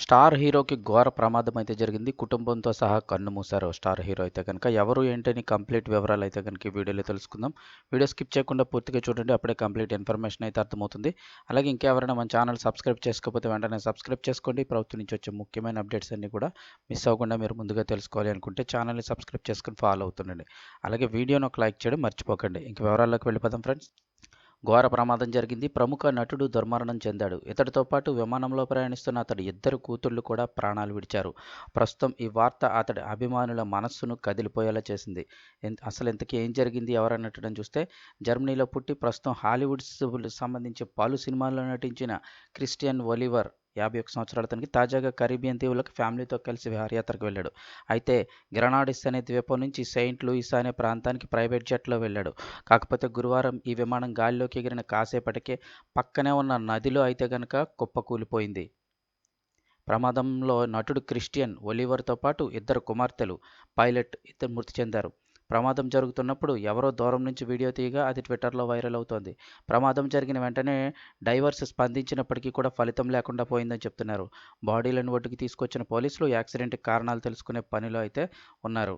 Star హీరోకి ఘోర ప్రమాదం అయితే జరిగింది. కుటుంబంతో సహా కన్ను కన్నుమూశారు స్టార్ హీరో అయితే కనుక ఎవరు ఏంటని కంప్లీట్ వివరాలు అయితే కనుక వీడియోలో తెలుసుకుందాం. వీడియో స్కిప్ చేయకుండా పూర్తిగా చూడండి అప్పుడే కంప్లీట్ ఇన్ఫర్మేషన్ అయితే అర్థమవుతుంది. అలాగే ఇంకెవరైనా మన ఛానల్ సబ్స్క్రైబ్ చేసుకోకపోతే వెంటనే సబ్స్క్రైబ్ చేసుకోండి. ప్రభుత్వం నుంచి వచ్చే ముఖ్యమైన అప్డేట్స్ అన్ని కూడా మిస్ అవ్వకుండా మీరు ముందుగా తెలుసుకోవాలి అనుకుంటే ఛానల్ని సబ్స్క్రైబ్ చేసుకుని ఫాలో అవుతుండండి. అలాగే వీడియోను ఒక లైక్ చేయడం మర్చిపోకండి. ఇంక వివరాల్లోకి వెళ్ళిపోదాం ఫ్రెండ్స్. ఘోర ప్రమాదం జరిగింది. ప్రముఖ నటుడు దుర్మరణం చెందాడు. ఇతడితో పాటు విమానంలో ప్రయాణిస్తున్న అతడి ఇద్దరు కూతుళ్ళు కూడా ప్రాణాలు విడిచారు. ప్రస్తుతం ఈ వార్త అతడి అభిమానుల మనస్సును కదిలిపోయేలా చేసింది. అసలు ఇంతకీ ఏం జరిగింది? ఎవరన్నట్టుని చూస్తే జర్మనీలో పుట్టి ప్రస్తుతం హాలీవుడ్ సంబంధించి పలు సినిమాల్లో నటించిన క్రిస్టియన్ ఒలివర్ యాభై ఒక సంవత్సరాల తనకి తాజాగా కరీబియన్ దీవులకు ఫ్యామిలీతో కలిసి విహారయాత్రకు వెళ్ళాడు. అయితే గ్రనాడిస్ అనే ద్వీపం నుంచి సెయింట్ లూయిస్ అనే ప్రాంతానికి ప్రైవేట్ జెట్లో వెళ్ళాడు. కాకపోతే గురువారం ఈ విమానం గాలిలోకి ఎగిరిన కాసేపటికే పక్కనే ఉన్న నదిలో అయితే గనక కుప్పకూలిపోయింది ప్రమాదంలో నటుడు క్రిస్టియన్ ఒలివర్తో పాటు ఇద్దరు కుమార్తెలు పైలట్ ఇద్దరు మృతి చెందారు. ప్రమాదం జరుగుతున్నప్పుడు ఎవరో దూరం నుంచి వీడియో తీయగా అది ట్విట్టర్లో వైరల్ అవుతోంది. ప్రమాదం జరిగిన వెంటనే డైవర్స్ స్పందించినప్పటికీ కూడా ఫలితం లేకుండా పోయిందని చెప్తున్నారు. బాడీలను ఒడ్డుకి తీసుకొచ్చిన పోలీసులు యాక్సిడెంట్ కారణాలు తెలుసుకునే పనిలో అయితే ఉన్నారు.